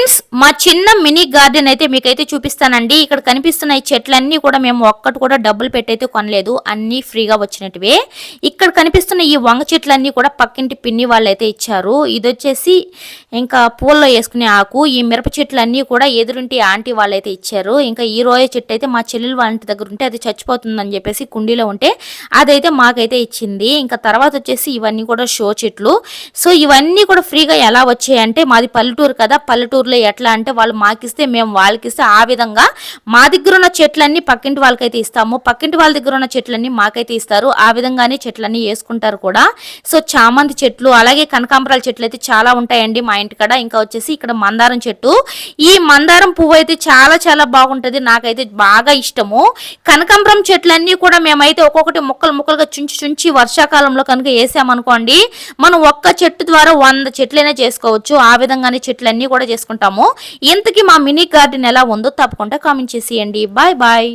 Friends మా చిన్న mini garden అయితే మీకైతే చూపిస్తానండి. ఇక్కడ కనిపిస్తున్న ఈ చెట్లన్నీ కూడా మేము ఒక్కటి కూడా డబ్బులు పెట్టయితే కొనలేదు. అన్నీ ఫ్రీగా వచ్చినట్టువే. ఇక్కడ కనిపిస్తున్న ఈ వంగ చెట్లన్నీ కూడా పక్కింటి పిన్ని వాళ్ళు అయితే ఇచ్చారు. ఇది వచ్చేసి ఇంకా పూల్లో వేసుకునే ఆకు ఈ మిరప చెట్లు అన్నీ కూడా ఎదురుంటి ఆంటీ వాళ్ళైతే ఇచ్చారు. ఇంకా ఈ రోయ చెట్టు అయితే మా చెల్లెలు వాళ్ళ ఇంటి దగ్గర ఉంటే అది చచ్చిపోతుందని చెప్పేసి కుండీలో ఉంటే అదైతే మాకైతే ఇచ్చింది. ఇంకా తర్వాత వచ్చేసి ఇవన్నీ కూడా షో చెట్లు. సో ఇవన్నీ కూడా ఫ్రీగా ఎలా వచ్చాయంటే మాది పల్లెటూరు కదా పల్లెటూరులో ఎట్లా అంటే వాళ్ళు మాకిస్తే మేము వాళ్ళకి ఇస్తే ఆ విధంగా మా దగ్గర ఉన్న చెట్లన్నీ పక్కింటి వాళ్ళకైతే ఇస్తాము. పక్కింటి వాళ్ళ దగ్గర ఉన్న చెట్లన్నీ మాకైతే ఇస్తారు. ఆ విధంగానే చెట్లన్నీ వేసుకుంటారు కూడా. సో చామంతి చెట్లు అలాగే కనకాంబరాల చెట్లు అయితే చాలా ఉంటాయండి మా ఇంటికాడ ఇంకా వచ్చేసి ఇక్కడ మందారం చెట్టు. ఈ మందారం పువ్వు అయితే చాలా చాలా బాగుంటుంది. నాకైతే బాగా ఇష్టము. కనకాంబరం చెట్లన్నీ కూడా మేమైతే ఒక్కొక్కటి ముక్కలు ముక్కలుగా చుంచి చుంచి వర్షాకాలంలో కనుక వేసామనుకోండి మనం ఒక్క చెట్టు ద్వారా వంద చెట్లైనా చేసుకోవచ్చు. ఆ విధంగానే చెట్లన్నీ కూడా చేసుకుంటాము. ఇంతకీ మా మినీ గార్డెన్ ఎలా ఉందో తప్పకుండా కామెంట్ చేసేయండి. Bye bye.